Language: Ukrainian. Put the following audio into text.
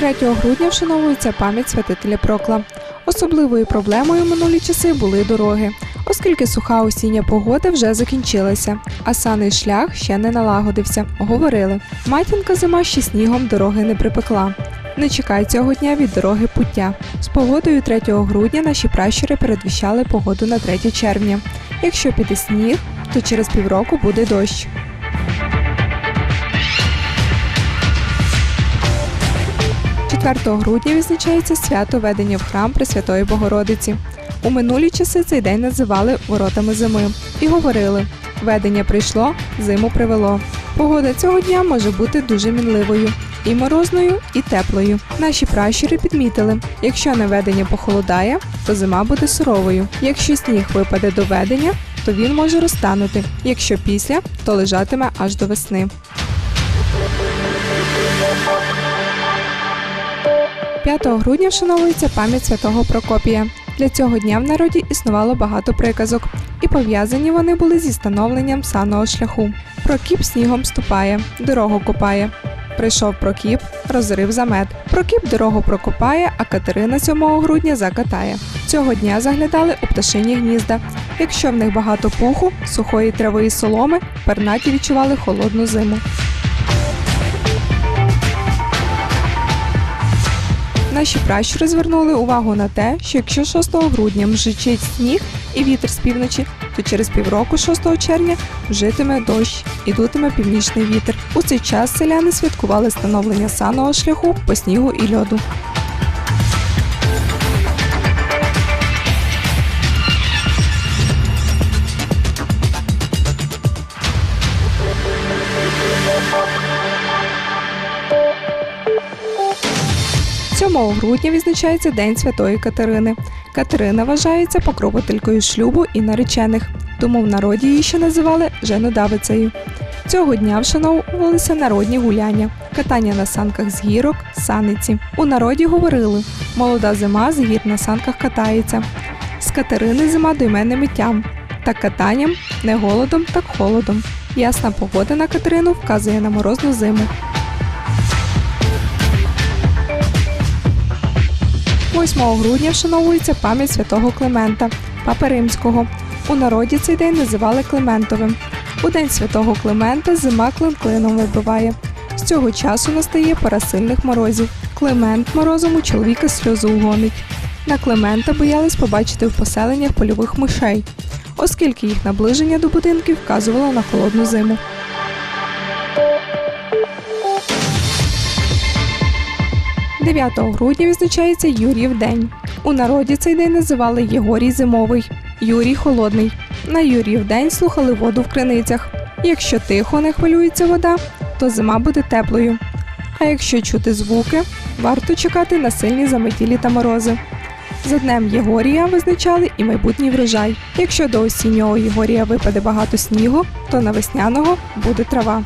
3 грудня вшановується пам'ять святителя Прокла. Особливою проблемою минулі часи були дороги, оскільки суха осіння погода вже закінчилася, а саний шлях ще не налагодився. Говорили, матінка зима ще снігом дороги не припекла. Не чекай цього дня від дороги пуття. З погодою 3 грудня наші пращури передвіщали погоду на 3 червня. Якщо піде сніг, то через півроку буде дощ. 4 грудня відзначається свято ведення в храм Пресвятої Богородиці. У минулі часи цей день називали воротами зими і говорили: ведення прийшло, зиму привело. Погода цього дня може бути дуже мінливою. І морозною, і теплою. Наші пращури підмітили: якщо наведення похолодає, то зима буде суровою. Якщо сніг випаде до ведення, то він може розтанути. Якщо після, то лежатиме аж до весни. 5 грудня вшановується пам'ять святого Прокопія. Для цього дня в народі існувало багато приказок, і пов'язані вони були зі становленням санного шляху. Прокіп снігом ступає, дорогу копає. Прийшов Прокіп, розрив замет. Прокіп дорогу прокопає, а Катерина 7 грудня закатає. Цього дня заглядали у пташині гнізда. Якщо в них багато пуху, сухої трави і соломи, пернаті відчували холодну зиму. Наші пращури звернули увагу на те, що якщо 6 грудня мжичить сніг і вітер з півночі, то через півроку 6 червня житиме дощ і дутиме північний вітер. У цей час селяни святкували становлення саного шляху по снігу і льоду. – 7 грудня відзначається День Святої Катерини. Катерина вважається покровителькою шлюбу і наречених, тому в народі її ще називали женодавицею. Цього дня вшановувалися народні гуляння, катання на санках з гірок, саниці. У народі говорили: молода зима з гір на санках катається. З Катерини зима дойме миттям, та катанням не голодом, так холодом. Ясна погода на Катерину вказує на морозну зиму. 8 грудня вшановується пам'ять святого Климента, папи римського. У народі цей день називали Климентовим. У день святого Климента зима клин клином вибиває. З цього часу настає пора сильних морозів. Климент морозом у чоловіка сльозу гонить. На Климента боялись побачити в поселеннях польових мишей, оскільки їх наближення до будинків вказувало на холодну зиму. – 9 грудня відзначається Юріїв день. У народі цей день називали Єгорій Зимовий, Юрій Холодний. На Юріїв день слухали воду в криницях. Якщо тихо не хвилюється вода, то зима буде теплою. А якщо чути звуки, варто чекати на сильні заметілі та морози. За днем Єгорія визначали і майбутній врожай. Якщо до осіннього Єгорія випаде багато снігу, то на весняного буде трава.